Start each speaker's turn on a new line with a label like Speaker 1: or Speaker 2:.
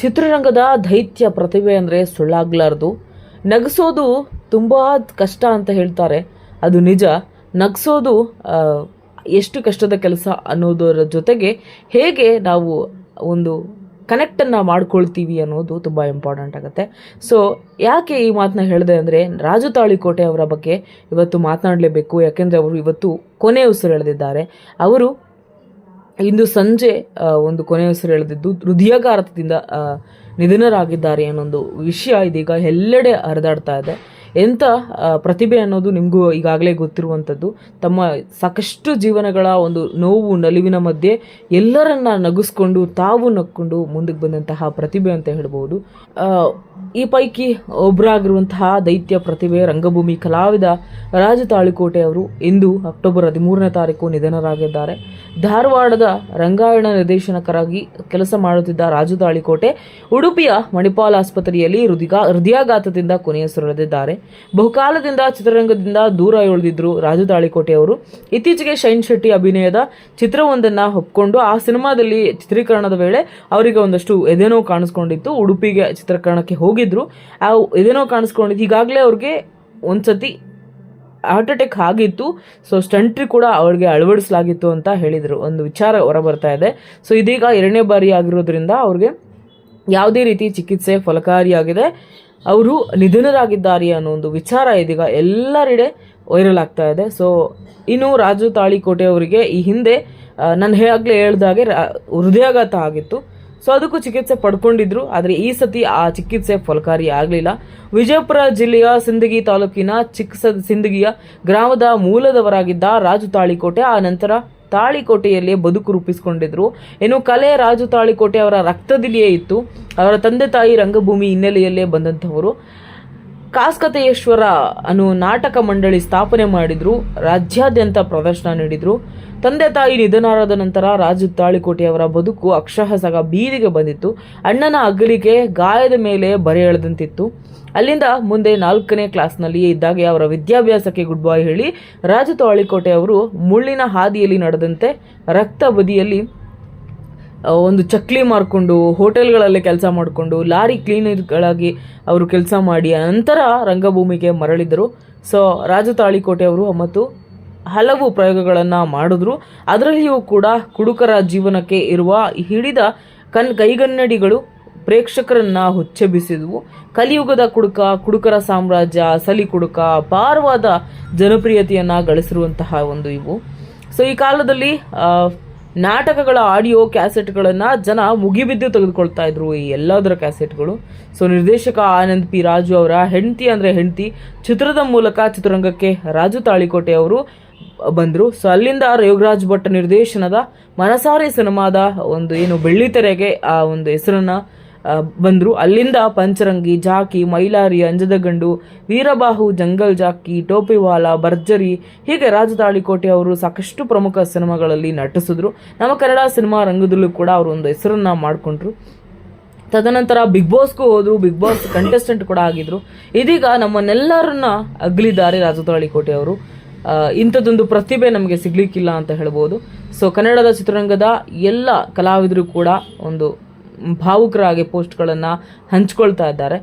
Speaker 1: ಚಿತ್ರರಂಗದ ದೈತ್ಯ ಪ್ರತಿಭೆ ಅಂದರೆ ಸುಳ್ಳಾಗ್ಲಾರ್ದು. ನಗಿಸೋದು ತುಂಬ ಕಷ್ಟ ಅಂತ ಹೇಳ್ತಾರೆ. ಅದು ನಿಜ. ನಗಿಸೋದು ಎಷ್ಟು ಕಷ್ಟದ ಕೆಲಸ ಅನ್ನೋದರ ಜೊತೆಗೆ ಹೇಗೆ ನಾವು ಒಂದು ಕನೆಕ್ಟನ್ನು ಮಾಡ್ಕೊಳ್ತೀವಿ ಅನ್ನೋದು ತುಂಬ ಇಂಪಾರ್ಟೆಂಟ್ ಆಗುತ್ತೆ. ಸೊ ಯಾಕೆ ಈ ಮಾತನ್ನ ಹೇಳಿದೆ ಅಂದರೆ, ರಾಜು ತಾಳಿಕೋಟೆ ಅವರ ಬಗ್ಗೆ ಇವತ್ತು ಮಾತನಾಡಲೇಬೇಕು. ಯಾಕೆಂದರೆ ಅವರು ಇವತ್ತು ಕೊನೆ ಉಸಿರು ಎಳೆದಿದ್ದಾರೆ ಅವರು ಇಂದು ಸಂಜೆ ಒಂದು ಕೊನೆಯ ಹೆಸರು ಎಳೆದಿದ್ದು ಹೃದಯಾಘಾತದಿಂದ ನಿಧನರಾಗಿದ್ದಾರೆ ಅನ್ನೋ ಅನ್ನೊಂದು ವಿಷಯ ಇದೀಗ ಎಲ್ಲೆಡೆ ಹರಿದಾಡ್ತಾ ಇದೆ. ಎಂಥ ಪ್ರತಿಭೆ ಅನ್ನೋದು ನಿಮಗೂ ಈಗಾಗಲೇ ಗೊತ್ತಿರುವಂಥದ್ದು. ತಮ್ಮ ಸಾಕಷ್ಟು ಜೀವನಗಳ ಒಂದು ನೋವು ನಲಿವಿನ ಮಧ್ಯೆ ಎಲ್ಲರನ್ನ ನಗಿಸ್ಕೊಂಡು ತಾವು ನಕ್ಕೊಂಡು ಮುಂದಕ್ಕೆ ಬಂದಂತಹ ಪ್ರತಿಭೆ ಅಂತ ಹೇಳ್ಬೋದು. ಈ ಪೈಕಿ ಒಬ್ಬರಾಗಿರುವಂತಹ ದೈತ್ಯ ಪ್ರತಿಭೆ ರಂಗಭೂಮಿ ಕಲಾವಿದ ರಾಜ ತಾಳಿಕೋಟೆ ಅವರು ಇಂದು ಅಕ್ಟೋಬರ್ ಹದಿಮೂರನೇ ತಾರೀಕು ನಿಧನರಾಗಿದ್ದಾರೆ. ಧಾರವಾಡದ ರಂಗಾಯಣ ನಿರ್ದೇಶನಕರಾಗಿ ಕೆಲಸ ಮಾಡುತ್ತಿದ್ದ ರಾಜು ತಾಳಿಕೋಟೆ ಉಡುಪಿಯ ಮಣಿಪಾಲ್ ಆಸ್ಪತ್ರೆಯಲ್ಲಿ ಹೃದಯ ಹೃದಯಾಘಾತದಿಂದ ಕೊನೆಯುಸಿರೆಳೆದಿದ್ದಾರೆ. ಬಹುಕಾಲದಿಂದ ಚಿತ್ರರಂಗದಿಂದ ದೂರ ಉಳಿದಿದ್ದರು ರಾಜು ತಾಳಿಕೋಟೆ ಅವರು. ಇತ್ತೀಚೆಗೆ ಶೈನ್ ಶೆಟ್ಟಿ ಅಭಿನಯದ ಚಿತ್ರವೊಂದನ್ನ ಒಪ್ಕೊಂಡು ಆ ಸಿನಿಮಾದಲ್ಲಿ ಚಿತ್ರೀಕರಣದ ವೇಳೆ ಅವರಿಗೆ ಒಂದಷ್ಟು ಎದೆನೋ ಕಾಣಿಸ್ಕೊಂಡಿತ್ತು. ಉಡುಪಿಗೆ ಚಿತ್ರೀಕರಣಕ್ಕೆ ಹೋಗಿದ್ರು. ಆ ಎದೆನೋ ಕಾಣಿಸ್ಕೊಂಡಿದ್ದು ಈಗಾಗಲೇ ಅವ್ರಿಗೆ ಒಂದ್ಸತಿ ಹಾರ್ಟ್ ಅಟ್ಯಾಕ್ ಆಗಿತ್ತು. ಸೊ ಸ್ಟಂಟ್ರಿ ಕೂಡ ಅವ್ರಿಗೆ ಅಳವಡಿಸಲಾಗಿತ್ತು ಅಂತ ಹೇಳಿದರು. ಒಂದು ವಿಚಾರ ಹೊರಬರ್ತಾ ಇದೆ. ಸೊ ಇದೀಗ ಎರಡನೇ ಬಾರಿ ಆಗಿರೋದ್ರಿಂದ ಅವ್ರಿಗೆ ಯಾವುದೇ ರೀತಿ ಚಿಕಿತ್ಸೆ ಫಲಕಾರಿಯಾಗಿದೆ. ಅವರು ನಿಧನರಾಗಿದ್ದಾರೆ ಅನ್ನೋ ಒಂದು ವಿಚಾರ ಇದೀಗ ಎಲ್ಲರೆಡೆ ವೈರಲ್ ಆಗ್ತಾ ಇದೆ. ಸೊ ಇನ್ನು ರಾಜು ತಾಳಿಕೋಟೆ ಅವರಿಗೆ ಈ ಹಿಂದೆ ನಾನು ಹೇಗಲೇ ಹೇಳ್ದಾಗೆ ಹೃದಯಾಘಾತ ಆಗಿತ್ತು. ಸೊ ಅದಕ್ಕೂ ಚಿಕಿತ್ಸೆ ಪಡ್ಕೊಂಡಿದ್ರು. ಆದರೆ ಈ ಸತಿ ಆ ಚಿಕಿತ್ಸೆ ಫಲಕಾರಿ ಆಗಲಿಲ್ಲ. ವಿಜಯಪುರ ಜಿಲ್ಲೆಯ ಸಿಂದಗಿ ತಾಲೂಕಿನ ಚಿಕ್ಕ ಸಿಂದಗಿಯ ಗ್ರಾಮದ ಮೂಲದವರಾಗಿದ್ದ ರಾಜು ತಾಳಿಕೋಟೆ, ಆ ನಂತರ ತಾಳಿಕೋಟೆಯಲ್ಲೇ ಬದುಕು ರೂಪಿಸಿಕೊಂಡಿದ್ರು. ಏನು ಕಲೆ ರಾಜು ತಾಳಿಕೋಟೆ ಅವರ ರಕ್ತದಲ್ಲಿಯೇ ಇತ್ತು. ಅವರ ತಂದೆ ತಾಯಿ ರಂಗಭೂಮಿ ಹಿನ್ನೆಲೆಯಲ್ಲೇ ಬಂದಂಥವರು. ಕಾಸ್ಕತೇಶ್ವರ ಅನ್ನೋ ನಾಟಕ ಮಂಡಳಿ ಸ್ಥಾಪನೆ ಮಾಡಿದ್ರು, ರಾಜ್ಯಾದ್ಯಂತ ಪ್ರದರ್ಶನ ನೀಡಿದ್ರು. ತಂದೆ ತಾಯಿ ನಿಧನರಾದ ನಂತರ ರಾಜು ತಾಳಿಕೋಟೆಯವರ ಬದುಕು ಅಕ್ಷಹಸಗ ಬೀದಿಗೆ ಬಂದಿತ್ತು. ಅಣ್ಣನ ಅಗಲಿಕೆ ಗಾಯದ ಮೇಲೆ ಬರೆ ಎಳೆದಂತಿತ್ತು. ಅಲ್ಲಿಂದ ಮುಂದೆ ನಾಲ್ಕನೇ ಕ್ಲಾಸ್ನಲ್ಲಿಯೇ ಇದ್ದಾಗೆ ಅವರ ವಿದ್ಯಾಭ್ಯಾಸಕ್ಕೆ ಗುಡ್ ಬಾಯ್ ಹೇಳಿ, ರಾಜು ತಾಳಿಕೋಟೆ ಅವರು ಮುಳ್ಳಿನ ಹಾದಿಯಲ್ಲಿ ನಡೆದಂತೆ ರಕ್ತ ಬದಿಯಲ್ಲಿ ಒಂದು ಚಕ್ಲಿ ಮಾರ್ಕೊಂಡು ಹೋಟೆಲ್ಗಳಲ್ಲಿ ಕೆಲಸ ಮಾಡಿಕೊಂಡು ಲಾರಿ ಕ್ಲೀನರ್ಗಳಾಗಿ ಅವರು ಕೆಲಸ ಮಾಡಿ ನಂತರ ರಂಗಭೂಮಿಗೆ ಮರಳಿದರು. ಸೊ ರಾಜು ತಾಳಿಕೋಟೆ ಅವರು ಮತ್ತು ಹಲವು ಪ್ರಯೋಗಗಳನ್ನು ಮಾಡಿದ್ರು. ಅದರಲ್ಲಿಯೂ ಕೂಡ ಕುಡುಕರ ಜೀವನಕ್ಕೆ ಇರುವ ಹಿಡಿದ ಕನ್ ಕೈಗನ್ನಡಿಗಳು ಪ್ರೇಕ್ಷಕರನ್ನ ಹುಚ್ಚೆಬ್ಬಿಸಿದ್ವು. ಕಲಿಯುಗದ ಕುಡುಕ, ಕುಡುಕರ ಸಾಮ್ರಾಜ್ಯ, ಸಲಿ ಕುಡುಕ, ಅಪಾರವಾದ ಜನಪ್ರಿಯತೆಯನ್ನು ಗಳಿಸಿರುವಂತಹ ಒಂದು ಇವು. ಸೊ, ಈ ಕಾಲದಲ್ಲಿ ನಾಟಕಗಳ ಆಡಿಯೋ ಕ್ಯಾಸೆಟ್ಗಳನ್ನು ಜನ ಮುಗಿಬಿದ್ದು ತೆಗೆದುಕೊಳ್ತಾ ಇದ್ರು ಈ ಎಲ್ಲದರ ಕ್ಯಾಸೆಟ್ಗಳು. ಸೊ, ನಿರ್ದೇಶಕ ಆನಂದ್ ಪಿ ರಾಜು ಅವರ ಹೆಂಡತಿ ಅಂದರೆ ಹೆಂಡತಿ ಚಿತ್ರದ ಮೂಲಕ ಚಿತ್ರರಂಗಕ್ಕೆ ರಾಜು ತಾಳಿಕೋಟೆ ಅವರು ಬಂದರು. ಸೊ, ಅಲ್ಲಿಂದ ಯೋಗರಾಜ್ ಭಟ್ ನಿರ್ದೇಶನದ ಮನಸಾರೆ ಸಿನಿಮಾದ ಒಂದು ಏನು ಬೆಳ್ಳಿತೆರೆಗೆ ಆ ಒಂದು ಹೆಸರನ್ನ ಬಂದರು. ಅಲ್ಲಿಂದ ಪಂಚರಂಗಿ, ಜಾಕಿ, ಮೈಲಾರಿ ಅಂಜದ ಗಂಡು ವೀರಬಾಹು, ಜಂಗಲ್ ಜಾಕಿ, ಟೋಪಿವಾಲ, ಭರ್ಜರಿ, ಹೀಗೆ ರಾಜತಾಳಿ ಕೋಟೆ ಅವರು ಸಾಕಷ್ಟು ಪ್ರಮುಖ ಸಿನಿಮಾಗಳಲ್ಲಿ ನಟಿಸಿದ್ರು. ನಮ್ಮ ಕನ್ನಡ ಸಿನಿಮಾ ರಂಗದಲ್ಲೂ ಕೂಡ ಅವರು ಒಂದು ಹೆಸರನ್ನ ಮಾಡಿಕೊಂಡ್ರು. ತದನಂತರ ಬಿಗ್ ಬಾಸ್ಗೂ ಹೋದ್ರು. ಬಿಗ್ ಬಾಸ್ ಕಂಟೆಸ್ಟೆಂಟ್ ಕೂಡ ಆಗಿದ್ರು. ಇದೀಗ ನಮ್ಮನ್ನೆಲ್ಲರನ್ನ ಅಗಲಿದ್ದಾರೆ ರಾಜದಾಳಿ ಕೋಟೆ ಅವರು. ಇಂಥದ್ದೊಂದು ಪ್ರತಿಭೆ ನಮಗೆ ಸಿಗ್ಲಿಕ್ಕಿಲ್ಲ ಅಂತ ಹೇಳ್ಬೋದು. ಸೊ ಕನ್ನಡದ ಚಿತ್ರರಂಗದ ಎಲ್ಲ ಕಲಾವಿದರು ಕೂಡ ಒಂದು ಭಾವುಕರಾಗಿ ಪೋಸ್ಟ್ಗಳನ್ನು ಹಂಚ್ಕೊಳ್ತಾ ಇದ್ದಾರೆ.